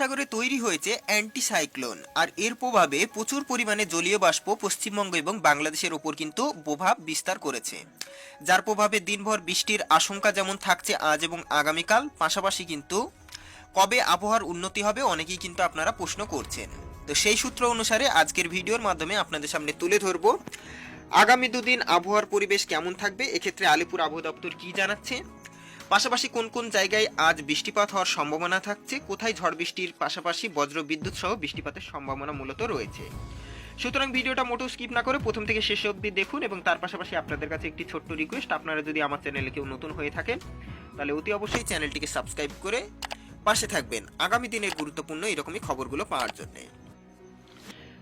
সাগরে তৈরি হয়েছে অ্যান্টিসাইক্লোন, আর এর প্রভাবে প্রচুর পরিমাণে জলীয় বাষ্প পশ্চিমবঙ্গ এবং বাংলাদেশের ওপর কিন্তু প্রভাব বিস্তার করেছে। যার প্রভাবে দিনভর বৃষ্টির আশঙ্কা যেমন থাকছে আজ এবং আগামীকাল, পাশাপাশি কিন্তু কবে আবহাওয়ার উন্নতি হবে অনেকেই কিন্তু আপনারা প্রশ্ন করছেন। তো সেই সূত্র অনুসারে আজকের ভিডিওর মাধ্যমে আপনাদের সামনে তুলে ধরবো, আগামী দুদিন আবহাওয়ার পরিবেশ কেমন থাকবে? এক্ষেত্রে আলিপুর আবহাওয়া দপ্তর কি জানাচ্ছে? পাশাপাশি কোন কোন জায়গায় আজ বৃষ্টিপাত হওয়ার সম্ভাবনা থাকছে? কোথায় ঝড় বৃষ্টির পাশাপাশি বজ্র বিদ্যুৎ সহ বৃষ্টিপাতের সম্ভাবনা মূলত রয়েছে? সুতরাং ভিডিওটা মোটেও স্কিপ না করে প্রথম থেকে শেষ অবধি দেখুন এবং তার পাশাপাশি আপনাদের কাছে একটি ছোট্ট রিকোয়েস্ট আপনারা যদি আমার চ্যানেলে কেউ নতুন হয়ে থাকেন, তাহলে অতি অবশ্যই চ্যানেলটিকে সাবস্ক্রাইব করে পাশে থাকবেন আগামী দিনের গুরুত্বপূর্ণ এরকমই খবরগুলো পাওয়ার জন্য।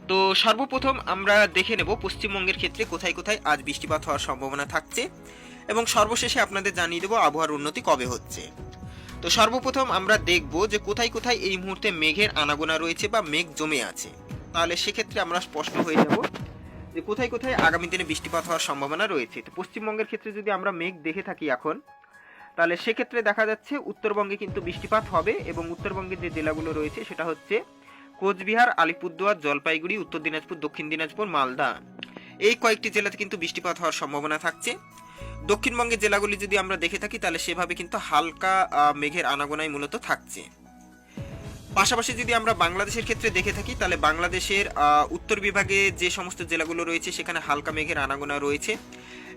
তো সর্বপ্রথম আমরা দেখে নেব পশ্চিমবঙ্গের ক্ষেত্রে কোথায় কোথায় আজ বৃষ্টিপাত হওয়ার সম্ভাবনা থাকছে। এবং সর্বশেষে আপনাদের জানিয়ে দেবো আবহাওয়ার উন্নতি কবে হচ্ছে। তো সর্বপ্রথম আমরা দেখব যে কোথায় কোথায় এই মুহূর্তে মেঘের আনাগোনা রয়েছে বা মেঘ জমে আছে। তাহলে সেক্ষেত্রে আমরা স্পষ্ট হয়ে যাব যে কোথায় কোথায় আগামী দিনে বৃষ্টিপাত হওয়ার সম্ভাবনা রয়েছে। তো পশ্চিমবঙ্গের ক্ষেত্রে যদি আমরা মেঘ দেখে থাকি এখন, তাহলে সেক্ষেত্রে দেখা যাচ্ছে উত্তরবঙ্গে কিন্তু বৃষ্টিপাত হবে এবং উত্তরবঙ্গের যে জেলাগুলো রয়েছে সেটা হচ্ছে কোচবিহার, আলিপুরদুয়ার, জলপাইগুড়ি, উত্তর দিনাজপুর, দক্ষিণ দিনাজপুর, মালদা। এই কয়েকটি জেলাতে কিন্তু বৃষ্টিপাত হওয়ার সম্ভাবনা থাকছে। দক্ষিণবঙ্গের জেলাগুলি যদি আমরা দেখে থাকি, তাহলে সেভাবে কিন্তু হালকা মেঘের আনাগোনাই মূলত থাকছে। পাশাপাশি যদি আমরা বাংলাদেশের ক্ষেত্রে দেখে থাকি, তাহলে বাংলাদেশের উত্তর বিভাগে যে সমস্ত জেলাগুলো রয়েছে, সেখানে হালকা মেঘের আনাগোনা রয়েছে।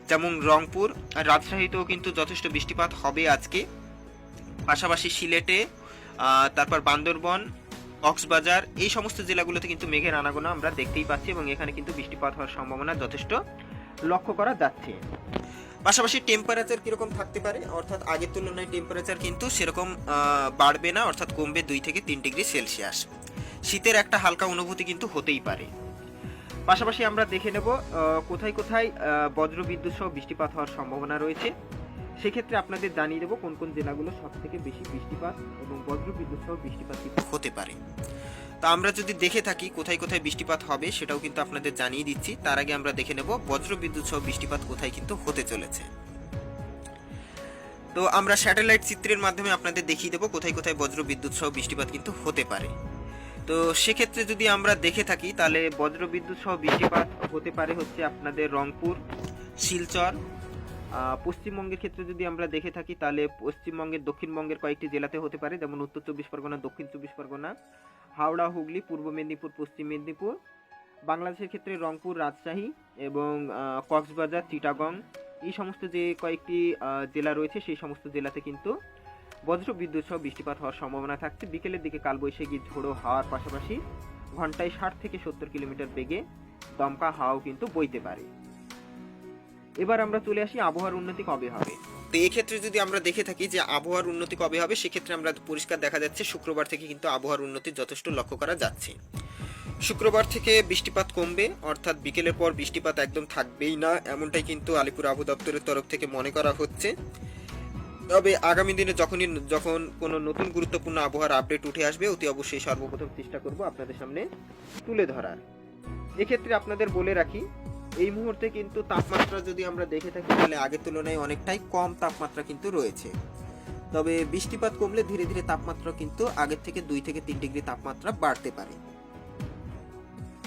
যেমন রংপুর, রাজশাহীতেও কিন্তু যথেষ্ট বৃষ্টিপাত হবে আজকে। পাশাপাশি সিলেটে তারপর বান্দরবন, কক্সবাজার, এই সমস্ত জেলাগুলোতে কিন্তু মেঘের আনাগোনা আমরা দেখতেই পাচ্ছি এবং এখানে কিন্তু বৃষ্টিপাত হওয়ার সম্ভাবনা যথেষ্ট লক্ষ্য করা যাচ্ছে। পাশাপাশি টেম্পারেচার কীরকম থাকতে পারে? অর্থাৎ আগের তুলনায় টেম্পারেচার কিন্তু সেরকম বাড়বে না, অর্থাৎ কমবে দুই থেকে তিন ডিগ্রি সেলসিয়াস। শীতের একটা হালকা অনুভূতি কিন্তু হতেই পারে। পাশাপাশি আমরা দেখে নেব কোথায় কোথায় বজ্রবিদ্যুৎ বজ্র বিদ্যুৎ সহ বৃষ্টিপাত হওয়ার সম্ভাবনা রয়েছে। সেক্ষেত্রে আপনাদের জানিয়ে দেবো কোন কোন জেলাগুলো সব থেকে বেশি বৃষ্টিপাত এবং বজ্র বিদ্যুৎ সহ বৃষ্টিপাত হতে পারে। তা আমরা যদি দেখে থাকি কোথায় কোথায় বৃষ্টিপাত হবে সেটাও কিন্তু আপনাদের জানিয়ে দিচ্ছি। তার আগে আমরা দেখে নেব বজ্র বিদ্যুৎ সহ বৃষ্টিপাত কোথায় কিন্তু হতে চলেছে। তো আমরা স্যাটেলাইট চিত্রের মাধ্যমে আপনাদের দেখিয়ে দেবো কোথায় কোথায় বজ্র বিদ্যুৎ সহ বৃষ্টিপাত কিন্তু হতে পারে। তো সেক্ষেত্রে যদি আমরা দেখে থাকি তাহলে বজ্র বিদ্যুৎ সহ বৃষ্টিপাত হতে পারে হচ্ছে আপনাদের রংপুর, শিলচর পশ্চিমবঙ্গের ক্ষেত্রে যদি আমরা দেখে থাকি, তাহলে পশ্চিমবঙ্গের দক্ষিণবঙ্গের কয়েকটি জেলাতে হতে পারে, যেমন উত্তর চব্বিশ পরগনা, দক্ষিণ চব্বিশ পরগনা, হাওড়া, হুগলি, পূর্ব মেদিনীপুর, পশ্চিম মেদিনীপুর, বাংলাদেশের ক্ষেত্রে রংপুর, রাজশাহী এবং কক্সবাজার, চিটাগং, এই সমস্ত যে কয়েকটি জেলা রয়েছে, সেই সমস্ত জেলাতে কিন্তু বজ্র বিদ্যুৎ সহ বৃষ্টিপাত হওয়ার সম্ভাবনা থাকছে। বিকেলের দিকে কালবৈশাখী ঝোড়ো হাওয়ার পাশাপাশি ঘন্টায় ষাট থেকে সত্তর কিলোমিটার বেগে দমকা হাওয়াও কিন্তু বইতে পারে। এবার আমরা চলে আসি, আবহাওয়ার উন্নতি কবে হবে? তো এই ক্ষেত্রে যদি আমরা দেখে থাকি যে আবহাওয়ার উন্নতি কবে হবে, সেক্ষেত্রে আমরা পরিষ্কার দেখা যাচ্ছে শুক্রবার থেকে কিন্তু আবহাওয়ার উন্নতি যথেষ্ট লক্ষ্য করা যাচ্ছে। শুক্রবার থেকে বৃষ্টিপাত কমবে, অর্থাৎ বিকেলের পর বৃষ্টিপাত একদম থাকবেই না, এমনটাই কিন্তু আলিপুর আবহাওয়া দপ্তরের তরফ থেকে মনে করা হচ্ছে। তবে আগামী দিনে যখনই যখন কোনো নতুন গুরুত্বপূর্ণ আবহাওয়ার আপডেট উঠে আসবে, অতি অবশ্যই সর্বপ্রথম চেষ্টা করব আপনাদের সামনে তুলে ধরার। এক্ষেত্রে আপনাদের বলে রাখি এই মুহূর্তে কিন্তু তাপমাত্রা যদি আমরা দেখে থাকি, তাহলে আগের তুলনায় অনেকটাই কম তাপমাত্রা কিন্তু রয়েছে। তবে বৃষ্টিপাত কমলে ধীরে ধীরে তাপমাত্রা কিন্তু আগের থেকে দুই থেকে তিন ডিগ্রি তাপমাত্রা বাড়তে পারে।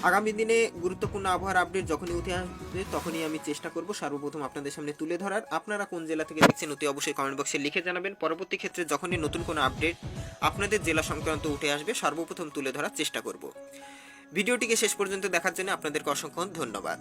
আগামী দিনে গুরুত্বপূর্ণ আবহাওয়ার আপডেট যখনই উঠে আসবে, তখনই আমি চেষ্টা করব সর্বপ্রথম আপনাদের সামনে তুলে ধরার। আপনারা কোন জেলা থেকে দেখছেন, অতি অবশ্যই কমেন্ট বক্সে লিখে জানাবেন। পরবর্তী ক্ষেত্রে যখনই নতুন কোনো আপডেট আপনাদের জেলা সংক্রান্ত উঠে আসবে, সর্বপ্রথম তুলে ধরার চেষ্টা করব। ভিডিওটিকে শেষ পর্যন্ত দেখার জন্য আপনাদেরকে অসংখ্য ধন্যবাদ।